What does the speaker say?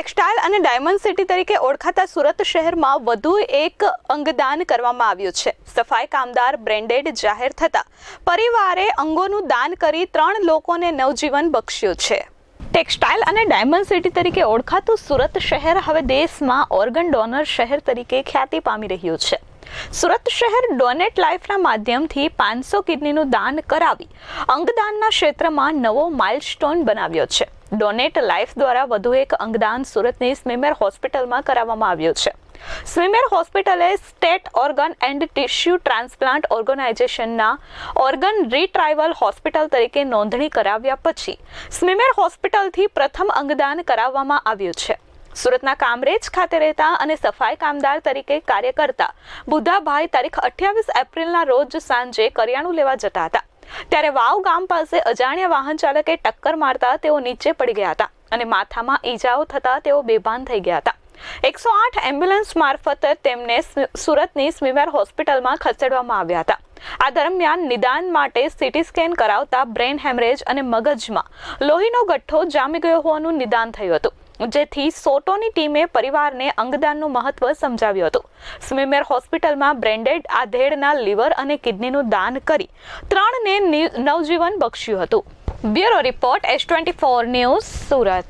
Textile અને diamond city તરીકે ઓળખાતા સુરત શહેરમાં વધુ એક અંગદાન કરવામાં આવ્યું છે. સફાઈ કામદાર બ્રેન્ડેડ જાહેર થતા પરિવારે અંગોનું દાન કરી ત્રણ લોકોને નવજીવન બક્ષ્યું છે. ટેક્સટાઇલ અને ડાયમંડ સિટી તરીકે ઓળખાતું સુરત શહેર હવે દેશમાં ઓર્ગન ડોનર શહેર તરીકે ખ્યાતિ પામી રહ્યું છે. સુરત શહેર ડોનેટ લાઈફના માધ્યમથી પાંચસો કિડનીનું દાન કરાવી અંગદાનના ક્ષેત્રમાં નવો માઇલસ્ટોન બનાવ્યો છે. ડોનેટ લાઈફ દ્વારા વધુ એક અંગદાન સુરતની સ્મીમેર હોસ્પિટલમાં કરાવવામાં આવ્યું છે. સ્વીમેર હોસ્પિટલે state organ and tissue transplant ઓર્ગેનાઇઝેશનના organ retrieval hospital તરીકે નોંધણી કરાવ્યા પછી સ્મીમેર હોસ્પિટલથી પ્રથમ અંગદાન કરાવવામાં આવ્યું છે. સુરતના કામરેજ ખાતે રહેતા અને સફાઈ કામદાર તરીકે કાર્ય કરતા બુધાભાઈ તારીખ અઠ્યાવીસ એપ્રિલના રોજ સાંજે કરિયાણું લેવા જતા હતા. ત્યારે વાવ ગામ પાસે અજાણ્યા વાહન ચાલકે ટક્કર મારતા તેઓ નીચે પડી ગયા હતા અને માથામાં ઈજાઓ થતા તેઓ બેભાન થઈ ગયા હતા. એકસો આઠ એમ્બ્યુલન્સ મારફત તેમને સુરતની સ્મીમેર હોસ્પિટલમાં ખસેડવામાં આવ્યા હતા. આ દરમિયાન નિદાન માટે સીટી સ્કેન કરાવતા બ્રેન હેમરેજ અને મગજમાં લોહીનો ગઠ્ઠો જામી ગયો હોવાનું નિદાન થયું હતું. જેથી સોટોની ટીમે પરિવારને અંગદાનનું મહત્વ સમજાવ્યું હતું. સ્મીમેર હોસ્પિટલમાં બ્રેન્ડેડ આધેડના લીવર અને કિડનીનું દાન કરી ત્રણને નવજીવન બક્ષ્યું હતું. Bureau report, S twenty four news, Surat.